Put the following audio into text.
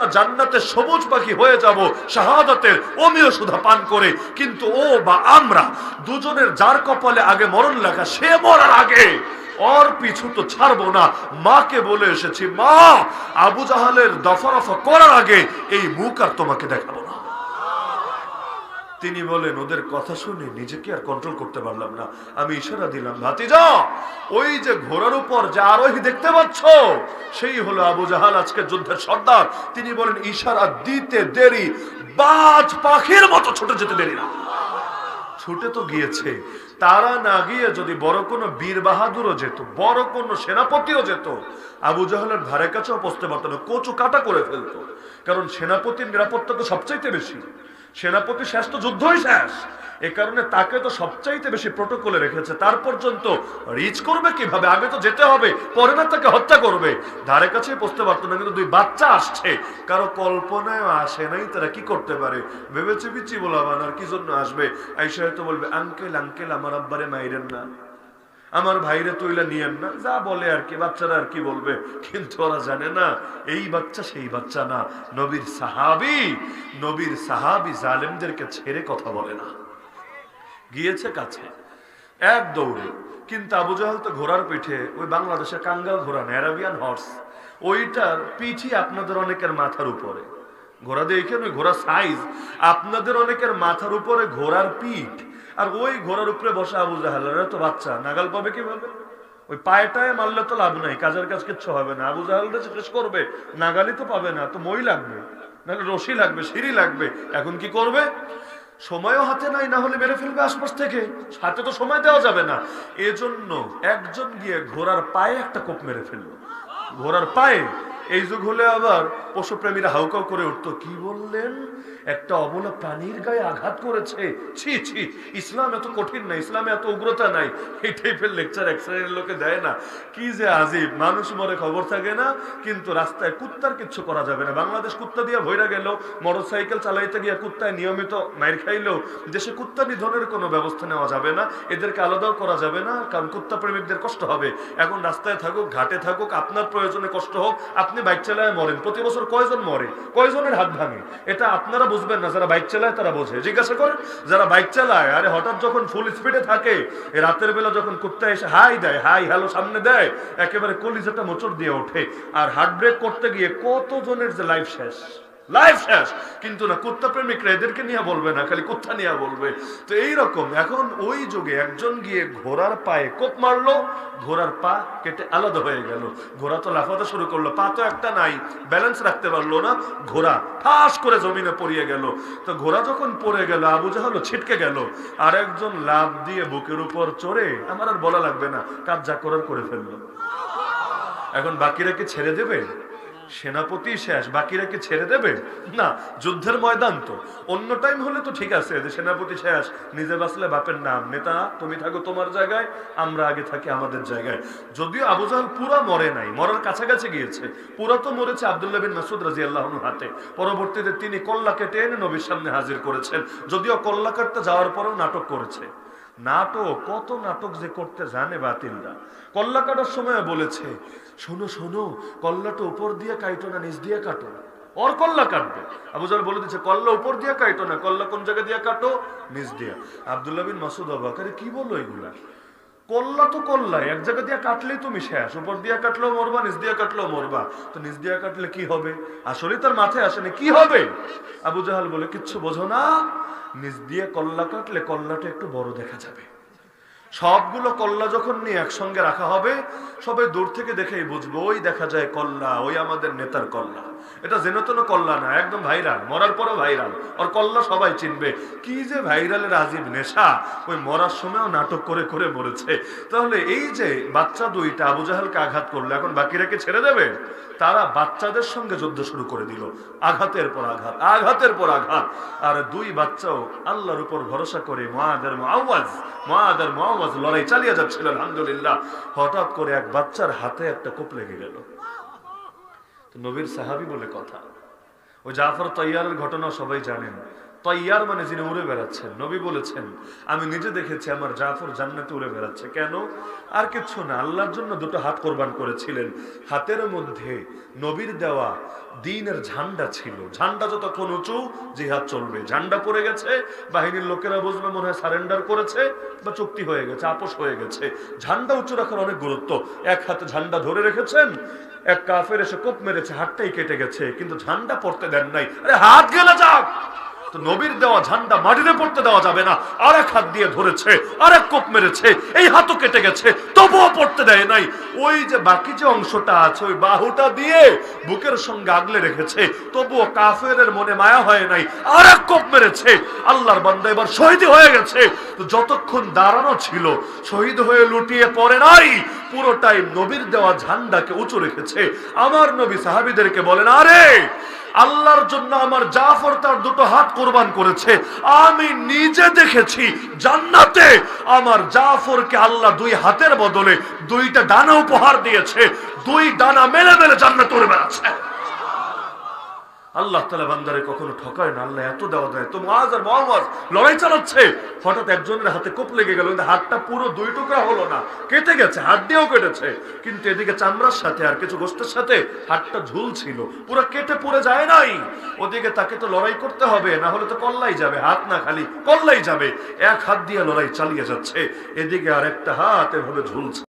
জান্নাতে সবুজ পাখি হয়ে যাব, শাহাদাতের অমিয় সুধা পান করে। কিন্তু ও বা আমরা দুজনের যার কপালে আগে মরণ লেখা সে মরার আগে ওর পিছু তো ছাড়বো না। মাকে বলে এসেছি, মা, আবু জাহালের দফা রফা করার আগে এই মুখ আর তোমাকে দেখাবো না। তিনি বলেন, ওদের কথা শুনে নিজেকে আর কন্ট্রোল করতে পারলাম না। আমি ইশারা দিলাম, ভাতিজা, ওই যে ঘোড়ার উপর যে আরোহী দেখতে পাচ্ছ, সেই হলো আবু জাহাল, আজকে যুদ্ধের সর্দার। তিনি বলেন, ইশারা দিতে দেরি, বাজ পাখির মতো ছুটে যেতে দেরি না। ছুটে তো গিয়েছে। তারা না গিয়ে যদি বড় কোনো বীর বাহাদুরও যেত, বড় কোনো সেনাপতিও যেত, আবু জাহালের ধারে কাছেও পৌঁছতে পারতো না, কচু কাটা করে ফেলতো। কারণ সেনাপতির নিরাপত্তা তো সবচাইতে বেশি। সেনাপতি শেষ তো যুদ্ধই শেষ। এ কারণে তাকে তো সবচাইতে বেশি প্রোটোকলে রেখেছে। তার পর্যন্ত রিচ করবে কীভাবে? আগে তো যেতে হবে, পরে না তাকে হত্যা করবে। ধারে কাছে পৌঁছতে পারতো না, কিন্তু দুই বাচ্চা আসছে। কারও কল্পনায় আসে নাই, তারা কি করতে পারে? ভেবেছে বিচি বলাবান, আর কি জন্য আসবে? আইসা হয়তো বলবে, আঙ্কেল আঙ্কেল, আমার আব্বারে মাইরেন না। আমার ভাইরে তৈলা নিয়েন না, যা বলে আর কি, বাচ্চারা আর কি বলবে, কিন্তু ওরা জানে না, এই বাচ্চা সেই বাচ্চা না। নবীর সাহাবি নবীর সাহাবি জালেমদেরকে ছেড়ে কথা বলে না। গিয়েছে কাছে, এক দৌড়ে, কিন্তু আবু জাহাল তো ঘোড়ার পিঠে, ওই বাংলাদেশের কাঙ্গাল ঘোড়া ন্যারাবিয়ান হর্স, ওইটার পিঠি আপনাদের অনেকের মাথার উপরে। ঘোড়া দেখেন, ওই ঘোড়া সাইজ আপনাদের অনেকের মাথার উপরে ঘোড়ার পিঠ আর ওই ঘোড়ার উপরে বসে আবু জাহালের তো বাচ্চা, নাগাল পাবে কীভাবে? ওই পায়েটায় মারলে তো লাভ নাই, কাজের কাজ কিচ্ছু হবে না। আবু জাহালটা শেষ করবে নাগালি তো পাবে না, তো মই লাগবে? নাহলে রশি লাগবে, সিঁড়ি লাগবে, এখন কি করবে? সময়ও হাতে নাই, না হলে মেরে ফেলবে আশপাশ থেকে। হাতে তো সময় দেওয়া যাবে না। এজন্য একজন গিয়ে ঘোড়ার পায়ে একটা কোপ মেরে ফেলল। ঘোড়ার পায়ে এই যুগ হলে আবার পশুপ্রেমীরা হাউকাউ করে উঠতো। কি বললেন? একটা অবলা প্রাণীর গায়ে আঘাত করেছে। ছি ছি, ইসলাম এত কঠিন না, ইসলামে এত উগ্রতা নাই। এই টাইপের লেকচার এক শ্রেণির লোকে দেয় না। কি যে আজিব, মানুষ মরে খবর থাকে না, কিন্তু রাস্তায় কুত্তার কিচ্ছু করা যাবে না। বাংলাদেশ কুত্তা দিয়ে ভৈরা গেল মোটর সাইকেল চালাইতে গিয়ে কুত্তায় নিয়মিত মাইর খাইলেও দেশে কুত্তা নিধনের কোনো ব্যবস্থা নেওয়া যাবে না। এদেরকে আলাদাও করা যাবে না, কারণ কুত্তা প্রেমিকদের কষ্ট হবে। এখন রাস্তায় থাকুক, ঘাটে থাকুক, আপনার প্রয়োজনে কষ্ট হোক আপনি বাইক চালায় মরেন, প্রতি বছর কয়জন মরে? কয়জনের হাত ভাঙে? এটা আপনারা বুঝবেন না, যারা বাইক চালায় তারা বোঝে। জিজ্ঞাসা করেন, যারা বাইক চালায়, আরে হঠাৎ যখন ফুল স্পিডে থাকে রাতের বেলা যখন কুত্তা এসে হাই দেয়, হাই, হ্যালো সামনে দেয়, একেবারে কলিজাটা মোচড় দিয়ে ওঠে। আর হার্ট ব্রেক করতে গিয়ে কতজনের যে লাইফ শেষ? লাইফ শেষ। কিন্তু না, কুত্তা প্রেমিকরা এদেরকে নিয়ে বলবে না, খালি কুত্তা নিয়ে বলবে। তো এই রকম এখন ওই যুগে একজন গিয়ে ঘোড়ার পায়ে কোপ মারলো, ঘোড়ার পা কেটে আলাদা হয়ে গেল। ঘোড়া তো লাফাতে শুরু করল, পা তো একটা নাই ব্যালেন্স রাখতে পারল না, ঘোড়া ঠাস করে জমিনে পড়িয়ে গেল। তো ঘোড়া যখন পড়ে গেল, আবু জাহালো ছিটকে গেল। আর একজন লাভ দিয়ে বুকের উপর চড়ে, আমার আর বলা লাগবে না, কাজ যা করার করে ফেলল। এখন বাকিরা কি ছেড়ে দেবে? সেনাপতি শেষ, বাকিরা কি ছেড়ে দেবে? না, যুদ্ধের ময়দান তো। অন্য টাইম হলে তো ঠিক আছে, যে সেনাপতি শেষ, নিজে বাঁচলে বাপের নাম। নেতা, তুমি থাকো তোমার জায়গায়, আমরা আগে থাকি আমাদের জায়গায়। যদিও আবু জাহাল পুরা মরে নাই, মরার কাছাকাছি গিয়েছে। পুরা তো মরেছে আবদুল্লাহ বিন মাসুদ রাজি আল্লাহনুর হাতে। পরবর্তীতে তিনি কল্লা কেটে এনে নবীর সামনে হাজির করেছেন। যদিও কল্লা কাটতে যাওয়ার পরেও নাটক করেছে। নাটক, কত নাটক যে করতে জানে বাতিলরা। কল্লা কাটার সময় বলেছে, শোনো শোনো, কল্লাটা উপর দিয়ে কাইটো না নিচ দিয়ে কাটো। ওর কল্লা কাটবে। আবুজাল বলে দিচ্ছে কল্লা উপর দিয়ে কাইটো না, কল্লা কোন জায়গা দিয়ে কাটো? নিচ দিয়ে। আবদুল্লাহ বিন মাসুদ অবাকারে কি বলল এগুলা? কল্লা তো কল্লা, এক জায়গা দিয়ে কাটলেই তুমি শেষ, উপর দিয়ে কাটলেও মরবা, নিচ দিয়ে কাটলেও মরবা। তো নিচ দিয়ে কাটলে কি হবে? আসলে তার মাথায় আসেনি, কি হবে? আবু জাহাল বলে, কিচ্ছু বোঝো না, নিচ দিয়ে কল্লা কাটলে কল্লাটা একটু বড় দেখা যাবে। সবগুলো কল্লা যখন নিয়ে একসঙ্গে রাখা হবে সবাই দূর থেকে দেখেই বুঝব, ওই দেখা যায় কল্লা, ওই আমাদের নেতার কল্লা। এটা যেন তেন কল্লা না, একদম ভাইরাল, মরার পরও ভাইরাল। ওর কল্লা সবাই চিনবে। কি যে ভাইরালের আজিব নেশা, ওই মরার সময়ও নাটক করে করে মরেছে। তাহলে এই যে বাচ্চা দুইটা আবু জাহালকে আঘাত করল, এখন বাকিরা বাকিরাকে ছেড়ে দেবে? তারা বাচ্চাদের সঙ্গে যুদ্ধ শুরু করে দিল। আঘাতের পর আঘাত, আঘাতের পর আঘাত। আর দুই বাচ্চাও আল্লাহর উপর ভরসা করে মহাদের আওয়াজ মহাদের আওয়াজ লড়াই চালিয়ে যাচ্ছিল, আলহামদুলিল্লাহ। হঠাৎ করে এক বাচ্চার হাতে একটা কোপ লেগে গেল। নবীর সাহাবি বলে কথা। ওই জাফর তৈয়ারের ঘটনা সবাই জানেন। তৈয়ার মানে যিনি উড়ে বেড়াচ্ছেন। নবী বলেছেন, আমি নিজে দেখেছি আমার জাফর জান্নাতে উড়ে বেড়াচ্ছে। কেন? আর কিছু না, আল্লাহর জন্য দুটো হাত কোরবান করেছিলেন। হাতের মধ্যে নবীর দেওয়া দিনের ঝান্ডা ছিল। ঝান্ডা যতক্ষণ উঁচু, জিহাদ চলবে। ঝান্ডা পড়ে গেছে, বাহিনীর লোকেরা বুঝবে, মনে হয় সারেন্ডার করেছে বা চুক্তি হয়ে গেছে, আপোষ হয়ে গেছে। ঝান্ডা উঁচু রাখার অনেক গুরুত্ব। এক হাতে ঝান্ডা ধরে রেখেছেন, এক কাফের এসে কোপ মেরেছে, হাতটাই কেটে গেছে, কিন্তু ঝান্ডা পড়তে দেন নাই। আরে হাত গেলে যাক! তো নবীর দেওয়া ঝান্ডা মাটিতে পড়তে দেওয়া যাবে না। আর এক হাত দিয়ে ধরেছে আর এক কোপ মেরেছে, এই হাতও কেটে গেছে, তবুও পড়তে দেয় নাই। ওই যে বাকি যে অংশটা আছে, ওই বাহুটা দিয়ে বুকের সঙ্গে আগলে রেখেছে, তবুও কাফের মনে মায়া হয় নাই। আর এক কোপ মেরেছে, আল্লাহর বান্দা এবার শহীদ হয়ে গেছে। তো যতক্ষণ দাঁড়ানো ছিল, শহীদ হয়ে লুটিয়ে পড়ে নাই, পুরোটাই নবীর দেওয়া ঝান্ডাকে উঁচু রেখেছে। আমার নবী সাহাবিদেরকে বলেন, আরে আল্লাহর জন্য আমার জাফর তার দুটো হাত কোরবান করেছে। আমি নিজে দেখেছি জান্নাতে আমার জাফরকে আল্লাহ দুই হাতের বদলে দুইটা ডানা উপহার দিয়েছে। দুই ডানা মেলে মেলে জান্নাত উড়ে বেড়াচ্ছে। আল্লাহ তালা বান্দারে কখনো ঠকায় না, আল্লাহ এত দেওয়া দেয়। তো মাজ আর মহামাজ লড়াই চালাচ্ছে। হঠাৎ একজনের হাতে কোপ লেগে গেল, কিন্তু হাতটা পুরো দুই টুকরা হলো না, কেটে গেছে, হাত দিয়েও কেটেছে। কিন্তু এদিকে চামড়ার সাথে আর কিছু গোষ্ঠের সাথে হাতটা ঝুলছিল, পুরো কেটে পড়ে যায় নাই। ওদিকে তাকে তো লড়াই করতে হবে, না হলে তো কল্লাই যাবে, হাত না খালি কল্লাই যাবে। এক হাত দিয়ে লড়াই চালিয়ে যাচ্ছে, এদিকে আর একটা হাত এভাবে ঝুলছে।